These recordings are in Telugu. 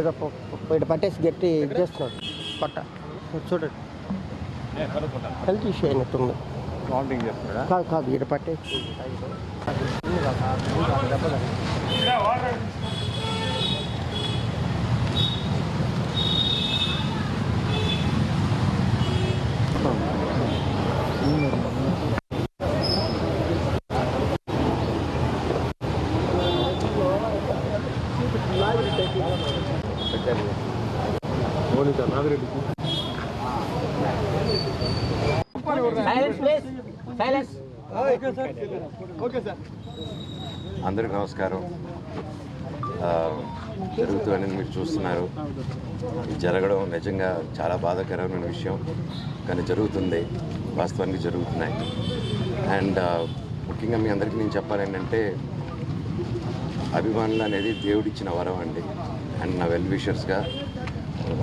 ఏదో ప- ప- ఇటు పట్టేసి గట్టి ఇది చేస్తున్నాడు పట్ట చూడండి హెల్త్ ఇష్యూ అయినట్టుంది కౌంటింగ్ చేస్తున్నాడా కాదు కాదు ఇటు పట్టేసి మోనిక నాగిరెడ్డి అందరికి నమస్కారం. ఆ, జరుగుతుందని మీరు చూస్తున్నారు. జరగడం నిజంగా చాలా బాధాకరమైన విషయం. కానీ జరుగుతుంది. వాస్తవానికి జరుగుతున్నాయి. అండ్ ముఖ్యంగా మీ అందరికీ నేను చెప్పాలి ఏంటంటే అభిమానులు అనేది దేవుడిచ్చిన వరం అండి. అండ్ నా వెల్ విషర్స్గా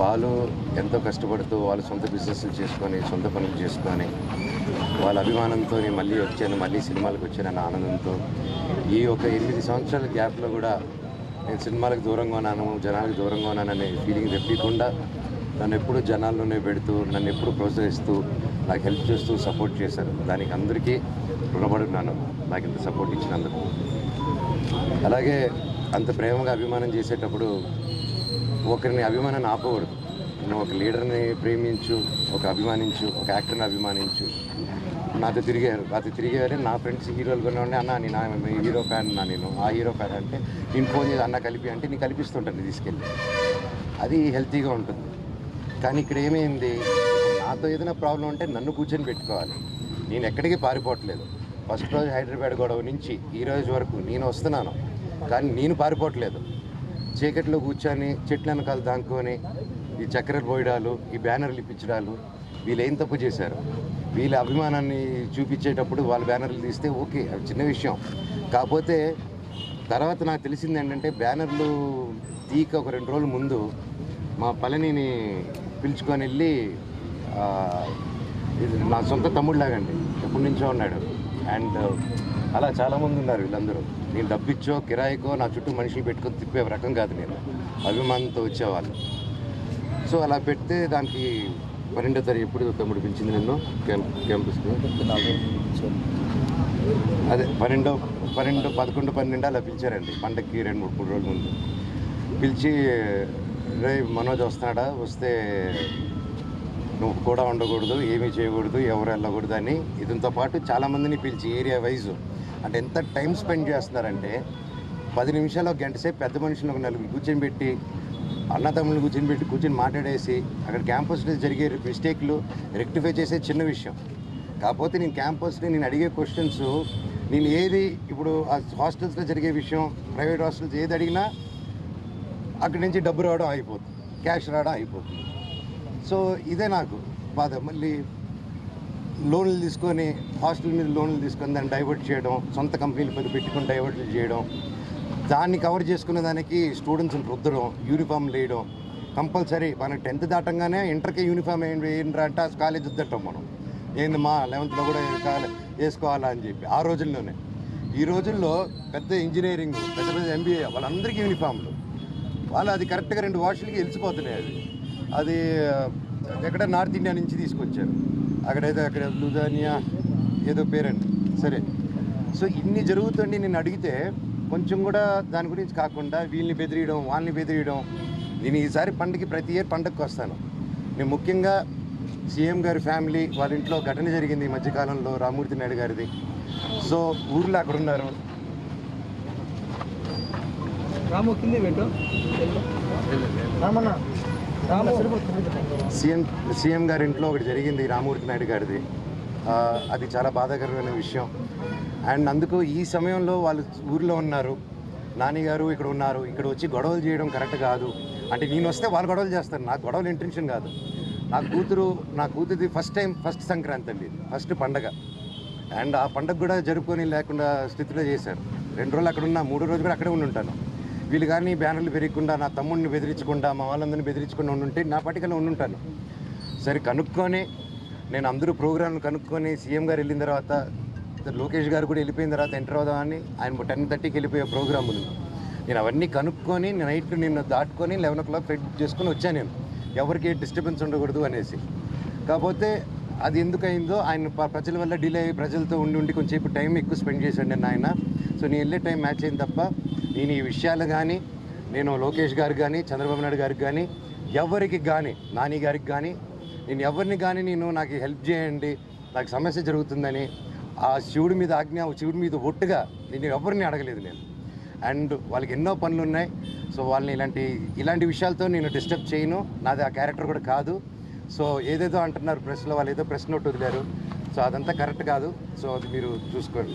వాళ్ళు ఎంతో కష్టపడుతూ వాళ్ళ సొంత బిజినెస్లు చేసుకొని సొంత పనులు చేసుకొని వాళ్ళ అభిమానంతో మళ్ళీ వచ్చాను మళ్ళీ సినిమాలకు వచ్చానన్న ఆనందంతో ఈ ఒక ఎనిమిది సంవత్సరాల గ్యాప్లో కూడా నేను సినిమాలకు దూరంగా ఉన్నాను జనాలకు దూరంగా ఉన్నాననే ఫీలింగ్ తెప్పకుండా నన్ను ఎప్పుడు జనాల్లోనే పెడుతూ నన్ను ఎప్పుడు ప్రోత్సహిస్తూ నాకు హెల్ప్ చేస్తూ సపోర్ట్ చేశారు. దానికి అందరికీ రుణపడున్నాను. నాకు ఇంత సపోర్ట్ ఇచ్చినందుకు. అలాగే అంత ప్రేమగా అభిమానం చేసేటప్పుడు ఒకరిని అభిమానాన్ని ఆపకూడదు. నువ్వు ఒక లీడర్ని ప్రేమించు ఒక అభిమానించు ఒక యాక్టర్ని అభిమానించు. నాతో తిరిగారు నాతో తిరిగారు నా ఫ్రెండ్స్ హీరోలు కూడా ఉండే అన్న నేను నా హీరో ఫ్యాన్ నా నేను ఆ హీరో ఫ్యాన్ అంటే నేను ఫోన్ చేసి అన్న కలిపి అంటే నేను కల్పిస్తుంటాను తీసుకెళ్ళి. అది హెల్తీగా ఉంటుంది. కానీ ఇక్కడ ఏమైంది? నాతో ఏదైనా ప్రాబ్లం ఉంటే నన్ను కూర్చొని పెట్టుకోవాలి. నేను ఎక్కడికి పారిపోవట్లేదు. ఫస్ట్ రోజు హైదరాబాద్ గొడవ నుంచి ఈ రోజు వరకు నేను వస్తున్నాను. కానీ నేను పారిపోవట్లేదు. చీకట్లో కూర్చొని చెట్ల వెనకాల దాంకొని ఈ చక్కెర పోయడాలు ఈ బ్యానర్లు ఇప్పించడాలు వీళ్ళు ఏం తప్పు చేశారు? వీళ్ళ అభిమానాన్ని చూపించేటప్పుడు వాళ్ళ బ్యానర్లు తీస్తే ఓకే అవి చిన్న విషయం. కాకపోతే తర్వాత నాకు తెలిసింది ఏంటంటే బ్యానర్లు తీక ఒక రెండు రోజుల ముందు మా పళనిని పిలుచుకొని వెళ్ళి నా సొంత తమ్ముడు లాగండి ఎప్పటి నుంచో ఉన్నాడు. అండ్ అలా చాలామంది ఉన్నారు వీళ్ళందరూ. నేను డబ్బిచ్చో కిరాయికో నా చుట్టూ మనుషులు పెట్టుకొని తిప్పే రకం కాదు నేను. అభిమానంతో వచ్చేవాళ్ళు. సో అలా పెడితే దానికి పన్నెండో తారీఖు ఎప్పుడు తమ్ముడు పిలిచింది నిన్ను? క్యాంప్ క్యాంపస్కి? అదే పన్నెండో పన్నెండు పదకొండు పన్నెండు అలా పిలిచారండి. పండక్కి రెండు మూడు మూడు రోజుల ముందు. పిలిచి రే మనోజ్ వస్తున్నాడా? వస్తే నువ్వు కూడా ఉండకూడదు ఏమీ చేయకూడదు ఎవరు వెళ్ళకూడదు అని ఇదంతో పాటు చాలామందిని పిలిచి ఏరియా వైజ్. అంటే ఎంత టైం స్పెండ్ చేస్తున్నారంటే పది నిమిషాలు ఒక గంట సేపు పెద్ద మనుషులు ఒక నలుగురు కూర్చొని పెట్టి అన్నతమ్ములు కూర్చొని పెట్టి కూర్చొని మాట్లాడేసి అక్కడ క్యాంపస్లో జరిగే మిస్టేక్లు రెక్టిఫై చేసే చిన్న విషయం. కాకపోతే నేను క్యాంపస్ని నేను అడిగే క్వశ్చన్స్ నేను ఏది ఇప్పుడు ఆ హాస్టల్స్లో జరిగే విషయం ప్రైవేట్ హాస్టల్స్ ఏది అడిగినా అక్కడి నుంచి డబ్బు రావడం అయిపోతుంది క్యాష్ రావడం అయిపోతుంది సో ఇదే నాకు బాధ. మళ్ళీ లోన్లు తీసుకొని హాస్టల్ మీద లోన్లు తీసుకొని దాన్ని డైవర్ట్ చేయడం సొంత కంపెనీలు పెద్ద పెట్టుకొని డైవర్ట్ చేయడం దాన్ని కవర్ చేసుకునే దానికి స్టూడెంట్స్ని రుద్దడం యూనిఫామ్ లేయడం కంపల్సరీ మన టెన్త్ దాటంగానే ఇంటర్కి యూనిఫామ్ ఏంటి అంటే కాలేజ్ వద్దటం మనం. ఏంది మా లెవెన్త్లో కూడా వేసుకోవాలా అని చెప్పి ఆ రోజుల్లోనే. ఈ రోజుల్లో పెద్ద ఇంజనీరింగ్ పెద్ద పెద్ద ఎంబీఏ వాళ్ళందరికీ యూనిఫామ్లు వాళ్ళు అది కరెక్ట్గా రెండు వాషులకి వెళ్ళిపోతున్నాయి అది అది ఎక్కడ నార్త్ ఇండియా నుంచి తీసుకొచ్చారు. అక్కడైతే అక్కడ లుధానియా ఏదో పేరండి. సరే. సో ఇన్ని జరుగుతుండి నేను అడిగితే కొంచెం కూడా దాని గురించి కాకుండా వీళ్ళని బెదిరియడం వాళ్ళని బెదిరియడం నేను ఈసారి పండగకి ప్రతి ఇయర్ పండగకి వస్తాను. నేను ముఖ్యంగా సీఎం గారి ఫ్యామిలీ వాళ్ళ ఇంట్లో ఘటన జరిగింది ఈ మధ్యకాలంలో రామూర్తి నాయుడు గారిది. సో ఊర్లో అక్కడ ఉన్నారు. రాము కింద పెట్టు. రామన్న. రాము సీఎం సీఎం గారి ఇంట్లో ఒకటి జరిగింది రామూర్తి నాయుడు గారిది. అది చాలా బాధాకరమైన విషయం. అండ్ అందుకు ఈ సమయంలో వాళ్ళు ఊర్లో ఉన్నారు. నాన్నగారు గారు ఇక్కడ ఉన్నారు. ఇక్కడ వచ్చి గొడవలు చేయడం కరెక్ట్ కాదు. అంటే నేను వస్తే వాళ్ళు గొడవలు చేస్తారు. నాకు గొడవలు ఇంటెన్షన్ కాదు. నా కూతురు నా కూతురిది ఫస్ట్ టైం ఫస్ట్ సంక్రాంతి అండి. ఫస్ట్ పండగ. అండ్ ఆ పండగ కూడా జరుపుకొని లేకుండా స్థితిలో చేశారు. రెండు రోజులు అక్కడ ఉన్నా మూడో రోజు కూడా అక్కడే ఉండి ఉంటాను. వీళ్ళు కానీ బ్యానర్లు పెరగకుండా నా తమ్ముడిని బెదిరించకుండా మా వాళ్ళందరినీ బెదిరించకుండా ఉండుంటే నా పట్టికలో ఉండుంటాను. సరే కనుక్కొని నేను అందరూ ప్రోగ్రాంలు కనుక్కొని సీఎం గారు వెళ్ళిన తర్వాత లోకేష్ గారు కూడా వెళ్ళిపోయిన తర్వాత ఎంటర్ అవుదామని ఆయన టెన్ థర్టీకి వెళ్ళిపోయే ప్రోగ్రాములు. నేను అవన్నీ కనుక్కొని నైట్ నిన్ను దాటుకొని eleven o'clock flight book చేసుకొని వచ్చాను నేను. ఎవరికి డిస్టర్బెన్స్ ఉండకూడదు అనేసి. కాకపోతే అది ఎందుకు ఆయన ప్రజల వల్ల డిలే అయ్యి ప్రజలతో ఉండి ఉండి కొంచెంసేపు టైం ఎక్కువ స్పెండ్ చేశాడు నేను ఆయన. సో నేను వెళ్ళే టైం మ్యాచ్ అయింది తప్ప నేను ఈ విషయాలు కానీ నేను లోకేష్ గారికి కానీ చంద్రబాబు నాయుడు గారికి కానీ ఎవరికి కానీ నాని గారికి కానీ నేను ఎవరిని కానీ నేను నాకు హెల్ప్ చేయండి నాకు సమస్య జరుగుతుందని ఆ శివుడి మీద ఆజ్ఞ శివుడి మీద ఒట్టుగా నేను ఎవరిని అడగలేదు నేను. అండ్ వాళ్ళకి ఎన్నో పనులు ఉన్నాయి సో వాళ్ళని ఇలాంటి ఇలాంటి విషయాలతో నేను డిస్టర్బ్ చేయను. నాది ఆ క్యారెక్టర్ కూడా కాదు. సో ఏదేదో అంటున్నారు ప్రెస్లో వాళ్ళు ఏదో ప్రెస్ నోట్ వదిలారు. సో అదంతా కరెక్ట్ కాదు. సో అది మీరు చూసుకోండి.